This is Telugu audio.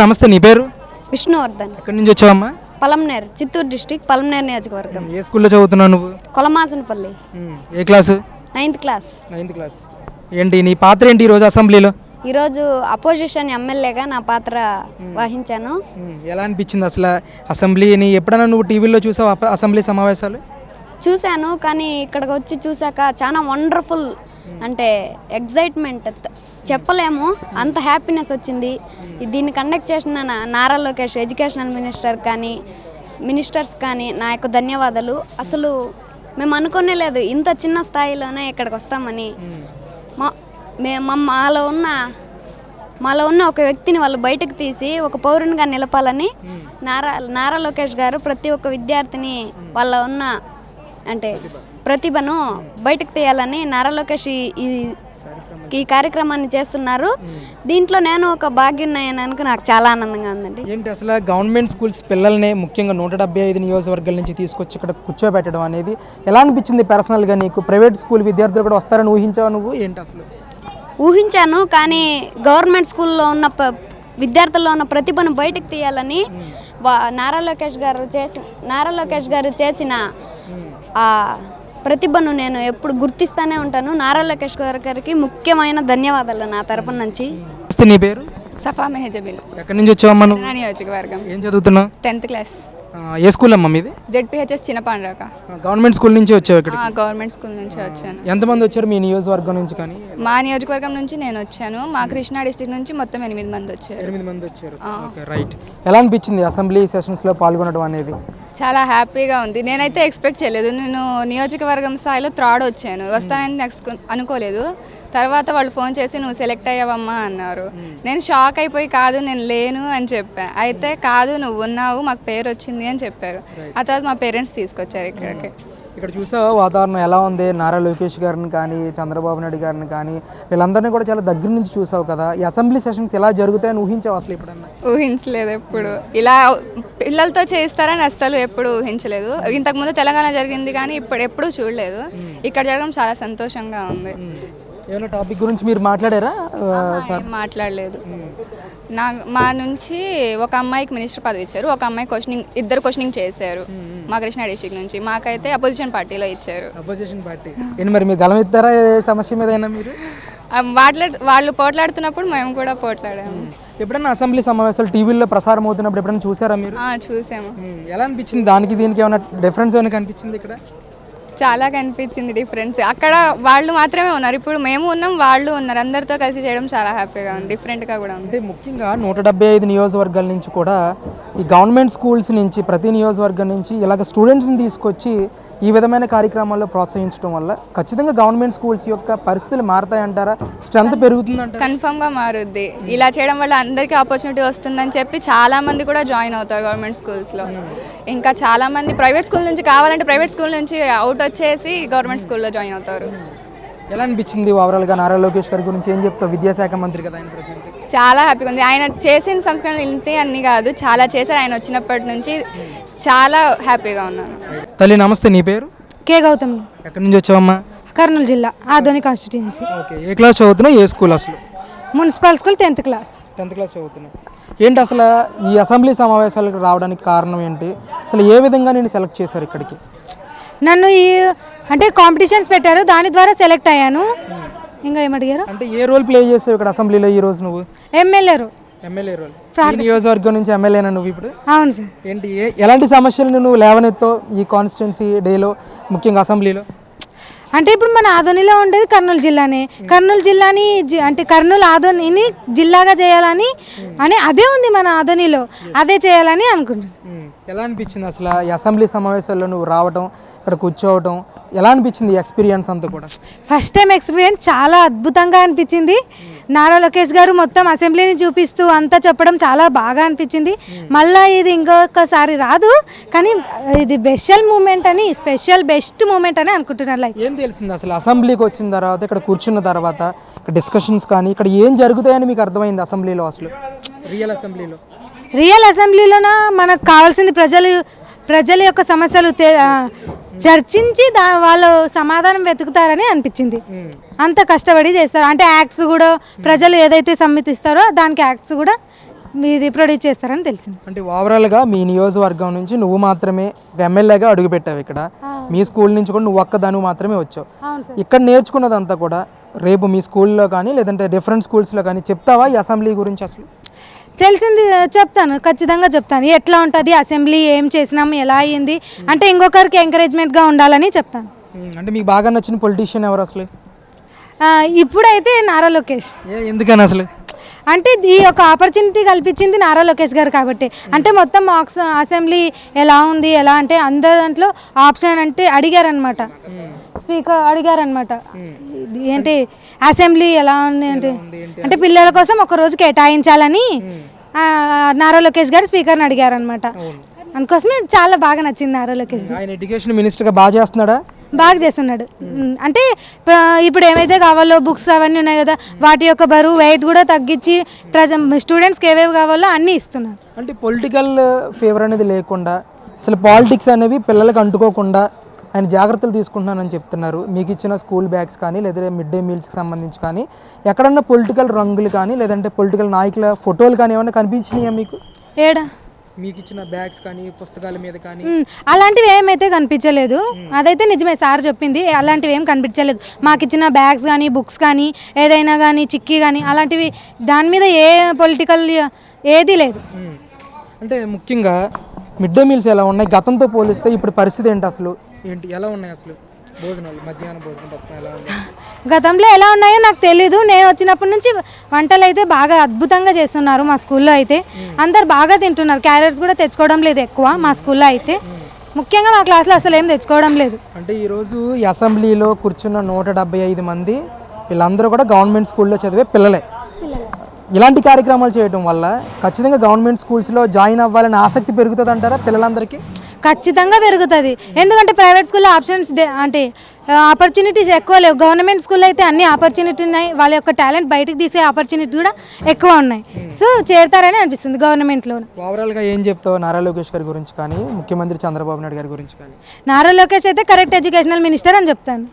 నమస్తే నీ పేరు? విష్ణువర్ధన్. ఎక్కడి నుంచి వచ్చావమ్మా? పలంనేర్ చిత్తూరు డిస్టిక్ పలంనేర్ నియోజకవర్గం. ఏ స్కూల్లో చదువుతున్నావు నువ్వు? కొలమాసనపల్లి. ఏ class? Ninth class. Ninth class. ఏంటి నీ పాత్ర ఏంటి ఈరోజు అసెంబ్లీలో? ఈరోజు అపోజిషన్ ఎమ్మెల్యేగా నా పాత్ర వహించాను. ఎలా అనిపించింది అసలు అసెంబ్లీని? ఎప్పుడైనా నువ్వు టీవీలో చూసావు అసెంబ్లీ సమావేశాలు? చూశాను కానీ ఇక్కడికి వచ్చి చూశాక చాలా వండర్ఫుల్ అంటే ఎగ్జైట్మెంట్ చెప్పలేము. అంత హ్యాపీనెస్ వచ్చింది. దీన్ని కండక్ట్ చేసిన నారా లోకేష్ ఎడ్యుకేషనల్ మినిస్టర్ కానీ మినిస్టర్స్ కానీ నా యొక్క ధన్యవాదాలు. అసలు మేము అనుకోనే లేదు. ఇంత చిన్న స్థాయిలోనే ఇక్కడికి వస్తామని. మా- మాలో ఉన్న మాలో ఉన్న ఒక వ్యక్తిని వాళ్ళు బయటకు తీసి ఒక పౌరునిగా నిలపాలని నారా నారా లోకేష్ గారు ప్రతి ఒక్క విద్యార్థిని వాళ్ళ ఉన్న అంటే ప్రతిభను బయటకు తీయాలని నారా లోకేష్ ఈ- కార్యక్రమాన్ని చేస్తున్నారు. దీంట్లో నేను ఒక భాగ్యున్నాయనకు నాకు చాలా ఆనందంగా ఉందండి. ఏంటి అసలు గవర్నమెంట్ స్కూల్స్ పిల్లల్ని ముఖ్యంగా నూట డెబ్బై ఐదు నియోజకవర్గాల నుంచి తీసుకొచ్చి ఇక్కడ కూర్చోబెట్టడం అనేది ఎలా అనిపించింది పర్సనల్గా నీకు? ప్రైవేట్ స్కూల్ విద్యార్థులు కూడా వస్తారని ఊహించావు నువ్వు? ఏంటి అసలు? ఊహించాను కానీ గవర్నమెంట్ స్కూల్లో ఉన్న విద్యార్థుల్లో ఉన్న ప్రతిభను బయటకు తీయాలని నారా లోకేష్ గారు చేసి నారా లోకేష్ గారు చేసిన ప్రతిభను నేను ఎప్పుడు గుర్తిస్తూనే ఉంటాను. నారా లోకేష్ గారి గారికి ముఖ్యమైన ధన్యవాదాలు నా తరపు నుంచి. నీ పేరు? సఫా మెహజబిన్. ఎక్కడి నుంచి వచ్చావమ్మా నువ్వు? నియోజకవర్గం. ఏం చదువుతున్నావు? Tenth class. ఏ స్కూల్ అమ్మా మీది? జెడ్పిహెచ్ఎస్ చిన్నపాండ్రాక. గవర్నమెంట్ స్కూల్ నుంచి వచ్చావు ఇక్కడ గవర్నమెంట్ స్కూల్ నుంచి వచ్చాను. ఎంతమంది వచ్చారు మీ నియోజకవర్గం నుంచి కానీ? మా నియోజకవర్గం నుంచి నేను వచ్చాను. మా కృష్ణా డిస్టిక్ నుంచి మొత్తం ఎనిమిది మంది వచ్చారు. ఎనిమిది మంది వచ్చారు. Okay right. ఎలా అనిపించింది అసెంబ్లీ సెషన్స్లో పాల్గొనడం అనేది? చాలా హ్యాపీగా ఉంది. నేనైతే ఎక్స్పెక్ట్ చేయలేదు. నేను నియోజకవర్గం స్థాయిలో థర్డ్ వచ్చాను. వస్తానని నెక్స్ట్ అనుకోలేదు. తర్వాత వాళ్ళు ఫోన్ చేసి నువ్వు సెలెక్ట్ అయ్యావమ్మా అన్నారు. నేను షాక్ అయిపోయి కాదు నేను లేను అని చెప్పాను అయితే కాదు నువ్వు ఉన్నావు మాకు పేరు వచ్చింది అని చెప్పారు. ఆ తర్వాత మా పేరెంట్స్ తీసుకొచ్చారు ఇక్కడికి. ఇక్కడ చూసావా వాతావరణం ఎలా ఉంది? నారా లోకేష్ గారిని కానీ చంద్రబాబు నాయుడు గారిని కానీ వీళ్ళందరినీ కూడా చాలా దగ్గర నుంచి చూసావు కదా? ఈ అసెంబ్లీ సెషన్స్ ఎలా జరుగుతాయని ఊహించావు అసలు ఎప్పుడన్నా? ఊహించలేదు ఎప్పుడు. ఇలా పిల్లలతో చేస్తారని అస్సలు ఎప్పుడు ఊహించలేదు. ఇంతకుముందు తెలంగాణ జరిగింది కానీ ఇప్పుడు ఎప్పుడు చూడలేదు. ఇక్కడ జరగడం చాలా సంతోషంగా ఉంది. ఏమైనా టాపిక్ గురించి మీరు మాట్లాడారా? ఏం మాట్లాడలేదు. నా మా నుంచి ఒక అమ్మాయికి మినిస్టర్ పదవి ఇచ్చారు ఒక అమ్మాయి క్వశ్చనింగ్ ఇద్దరు క్వశ్చనింగ్ చేశారు మా కృష్ణా డిస్టిక్ నుంచి. మాకైతే అపోజిషన్ పార్టీలో ఇచ్చారు. అపోజిషన్ పార్టీ ఏంటి మరి మీరు గలం ఏ సమస్య మీద అయినా మీరు వాళ్ళు పోట్లాడుతున్నప్పుడు మేము కూడా పోట్లాడాము. ఎప్పుడన్నా అసెంబ్లీ సమావేశాలు టీవీలో ప్రసారం అవుతున్నప్పుడు ఎప్పుడైనా చూసారా మీరు? చూసాము. ఎలా అనిపించింది దానికి దీనికి ఏమైనా డిఫరెన్స్ ఏమైనా కనిపించింది ఇక్కడ? చాలా కనిపించింది డిఫరెన్స్ అక్కడ వాళ్ళు మాత్రమే ఉన్నారు. ఇప్పుడు మేము ఉన్నాం వాళ్ళు ఉన్నారు. అందరితో కలిసి చేయడం చాలా హ్యాపీగా ఉంది. డిఫరెంట్గా కూడా ఉంది. అంటే ముఖ్యంగా నూట డెబ్బై ఐదు నియోజకవర్గాల నుంచి కూడా ఈ గవర్నమెంట్ స్కూల్స్ నుంచి ప్రతి నియోజకవర్గం నుంచి ఇలాగ స్టూడెంట్స్ని తీసుకొచ్చి ఈ విధమైన కార్యక్రమాల్లో ప్రోత్సహించడం వల్ల ఖచ్చితంగా గవర్నమెంట్ స్కూల్స్ యొక్క పరిస్థితులు మారతాయంటారా? స్ట్రెంత్ పెరుగుతుందంటారా? కన్ఫర్మ్గా మారుద్ది. ఇలా చేయడం వల్ల అందరికీ ఆపర్చునిటీ వస్తుందని చెప్పి చాలా మంది కూడా జాయిన్ అవుతారు గవర్నమెంట్ స్కూల్స్లో. ఇంకా చాలా మంది ప్రైవేట్ స్కూల్ నుంచి కావాలంటే ప్రైవేట్ స్కూల్ నుంచి అవుట్ వచ్చేసి గవర్నమెంట్ స్కూల్లో జాయిన్ అవుతారు. ఎలా అనిపించింది ఓవరాల్గా నారా లోకేష్ గారి గురించి? ఏం చెప్తావు? విద్యాశాఖ మంత్రి కదా ఆయన ప్రజెంట్. చాలా హ్యాపీగా ఉంది. ఆయన చేసిన సంస్కరణలు ఇంతే అన్ని కాదు చాలా చేశారు. ఆయన వచ్చినప్పటి నుంచి చాలా హ్యాపీగా ఉన్నాను తల్లి నమస్తే. నీ పేరు? కే గౌతమి. ఎక్కడి నుంచి వచ్చావమ్మా? కర్నూలు జిల్లా ఆధోని కాన్స్టిట్యుయెన్సీ. ఓకే. ఏ క్లాస్ చదువుతున్నావు? ఏ స్కూల్ అసలు? Municipal school tenth class. Tenth class చదువుతున్నావు. ఏంటి అసలు ఈ అసెంబ్లీ సమావేశాలకు రావడానికి కారణం ఏంటి? అసలు ఏ విధంగా నేను సెలెక్ట్ చేశారు ఇక్కడికి? నన్ను ఈ అంటే కాంపిటీషన్స్ పెట్టారు దాని ద్వారా సెలెక్ట్ అయ్యాను. ఇంకా ఏమడిగారు అంటే ఏ రోల్ ప్లే చేసావు ఇక్కడ అసెంబ్లీలో ఈ రోజు నువ్వు? ఎమ్మెల్యేరు ఎమ్మెల్యే రోల్. నియోజకవర్గం నుంచి ఎమ్మెల్యేనా నువ్వు ఇప్పుడు? అవును సార్. ఏంటి ఎలాంటి సమస్యలను నువ్వు లేవనెత్తో ఈ కాన్స్టిట్యున్సీ డేలో ముఖ్యంగా అసెంబ్లీలో? అంటే ఇప్పుడు మన ఆదోనిలో ఉండేది కర్నూలు జిల్లానే. కర్నూలు జిల్లాని జి- అంటే కర్నూలు ఆదోనిని జిల్లాగా చేయాలని అని అదే ఉంది మన ఆదోనిలో. అదే చేయాలని అనుకుంటున్నాను. ఎలా అనిపించింది అసలు ఈ అసెంబ్లీ సమావేశాల్లో నువ్వు రావటం ఇక్కడ కూర్చోవటం ఎలా అనిపించింది ఎక్స్పీరియన్స్ అంతా కూడా? ఫస్ట్ టైం ఎక్స్పీరియన్స్ చాలా అద్భుతంగా అనిపించింది. నారా లోకేష్ గారు మొత్తం అసెంబ్లీని చూపిస్తూ అంతా చెప్పడం చాలా బాగా అనిపించింది. మళ్ళీ ఇది ఇంకొకసారి రాదు కానీ ఇది స్పెషల్ మూమెంట్ అని స్పెషల్ బెస్ట్ మూమెంట్ అని అనుకుంటున్నాను. లైక్ ఏం తెలిసింది అసలు అసెంబ్లీకి వచ్చిన తర్వాత ఇక్కడ కూర్చున్న తర్వాత డిస్కషన్స్ కానీ ఇక్కడ ఏం జరుగుతాయని మీకు అర్థమైంది అసెంబ్లీలో అసలు? రియల్ అసెంబ్లీలో. రియల్ అసెంబ్లీలోన? మనకు కావాల్సింది ప్రజలు ప్రజల యొక్క సమస్యలు చర్చించి దా వాళ్ళు సమాధానం వెతుకుతారని అనిపించింది. అంత కష్టపడి చేస్తారు. అంటే యాక్ట్స్ కూడా ప్రజలు ఏదైతే సమ్మతిస్తారో దానికి యాక్ట్స్ కూడా ఇది ప్రొడ్యూస్ చేస్తారని తెలిసింది. అంటే ఓవరాల్గా మీ నియోజకవర్గం నుంచి నువ్వు మాత్రమే ఎమ్మెల్యేగా అడుగుపెట్టావు ఇక్కడ. మీ స్కూల్ నుంచి కూడా నువ్వు ఒక్కదాని మాత్రమే వచ్చావు. ఇక్కడ నేర్చుకున్నదంతా కూడా రేపు మీ స్కూల్లో కానీ లేదంటే డిఫరెంట్ స్కూల్స్లో కానీ చెప్తావా ఈ అసెంబ్లీ గురించి అసలు? తెలిసింది చెప్తాను ఖచ్చితంగా చెప్తాను. ఎట్లా ఉంటుంది అసెంబ్లీ ఏం చేసినాం ఎలా అయ్యింది అంటే ఇంకొకరికి ఎంకరేజ్మెంట్గా ఉండాలని చెప్తాను. అంటే మీకు బాగా నచ్చిన పొలిటీషియన్ ఎవరు అసలు? ఇప్పుడైతే నారా లోకేష్. ఎందుకని అసలు? అంటే ఈ యొక్క ఆపర్చునిటీ కల్పించింది నారా లోకేష్ గారు కాబట్టి. అంటే మొత్తం మాక్స్ అసెంబ్లీ ఎలా ఉంది ఎలా అంటే అందరి దాంట్లో ఆప్షన్ అంటే అడిగారనమాట స్పీకర్ అడిగారనమాట ఇది ఏంటి అసెంబ్లీ ఎలా ఉంది అంటే అంటే పిల్లల కోసం ఒక రోజు కేటాయించాలని ఆ, నారా లోకేష్ గారు స్పీకర్ని అడిగారనమాట అందుకోసమే చాలా బాగా నచ్చింది నారా లోకేష్ ఆయన ఎడ్యుకేషన్ మినిస్టర్గా బాగా చేస్తున్నాడా? బాగా చేస్తున్నాడు. ఉమ్, అంటే ఇప్పుడు ఏమైతే కావాలో బుక్స్ అవన్నీ ఉన్నాయి కదా వాటి యొక్క బరువు వెయిట్ కూడా తగ్గించి ప్రజెంట్ స్టూడెంట్స్కి ఏవేవి కావాలో అన్నీ ఇస్తున్నారు. అంటే పొలిటికల్ ఫేవర్ అనేది లేకుండా అసలు పాలిటిక్స్ అనేవి పిల్లలకు అంటుకోకుండా ఆయన జాగ్రత్తలు తీసుకుంటున్నానని చెప్తున్నారు. మీకు ఇచ్చిన స్కూల్ బ్యాగ్స్ కానీ లేదా మిడ్ డే మీల్స్కి సంబంధించి కానీ ఎక్కడన్నా పొలిటికల్ రంగులు కానీ లేదంటే పొలిటికల్ నాయకుల ఫోటోలు కానీ ఏమన్నా కనిపించినాయా మీకు? ఏడా? మీకు ఇచ్చిన బ్యాగ్స్ కానీ పుస్తకాల మీద కానీ. అలాంటివి ఏమైతే కనిపించలేదు. అదైతే నిజమే సార్ చెప్పింది. అలాంటివి ఏం కనిపించలేదు. మాకు ఇచ్చిన బ్యాగ్స్ కానీ బుక్స్ కానీ ఏదైనా కానీ చిక్కీ కానీ అలాంటివి దాని మీద ఏ పొలిటికల్ ఏది లేదు. అంటే ముఖ్యంగా మిడ్ డే మీల్స్ ఎలా ఉన్నాయి? గతంతో పోలిస్తే ఇప్పుడు పరిస్థితి ఏంటి అసలు? ఏంటి ఎలా ఉన్నాయి అసలు భోజనాలు? మధ్యాహ్న భోజనం పథకం ఎలా ఉంది? గతంలో ఎలా ఉన్నాయో నాకు తెలీదు. నేను వచ్చినప్పటి నుంచి వంటలు అయితే బాగా అద్భుతంగా చేస్తున్నారు మా స్కూల్లో అయితే. అందరు బాగా తింటున్నారు. క్యారెట్స్ కూడా తెచ్చుకోవడం లేదు ఎక్కువ మా స్కూల్లో అయితే. ముఖ్యంగా మా క్లాస్లో అసలు ఏం తెచ్చుకోవడం లేదు. అంటే ఈరోజు ఈ అసెంబ్లీలో కూర్చున్న నూట డెబ్బై ఐదు మంది వీళ్ళందరూ కూడా గవర్నమెంట్ స్కూల్లో చదివే పిల్లలే. ఇలాంటి కార్యక్రమాలు చేయడం వల్ల ఖచ్చితంగా గవర్నమెంట్ స్కూల్స్లో జాయిన్ అవ్వాలని ఆసక్తి పెరుగుతుంది అంటారా పిల్లలందరికీ? ఖచ్చితంగా పెరుగుతుంది. ఎందుకంటే ప్రైవేట్ స్కూల్లో ఆప్షన్స్ అంటే ఆపర్చునిటీస్ ఎక్కువ లేవు. గవర్నమెంట్ స్కూల్లో అయితే అన్ని ఆపర్చునిటీ ఉన్నాయి. వాళ్ళ యొక్క టాలెంట్ బయటకు తీసే ఆపర్చునిటీ కూడా ఎక్కువ ఉన్నాయి. సో చేరతారని అనిపిస్తుంది గవర్నమెంట్లో ఓవరాల్గా ఏం చెప్తావు నారా లోకేష్ గారి గురించి కానీ ముఖ్యమంత్రి చంద్రబాబు నాయుడు గారి గురించి కానీ? నారా లోకేష్ అయితే కరెక్ట్ ఎడ్యుకేషనల్ మినిస్టర్ అని చెప్తాను.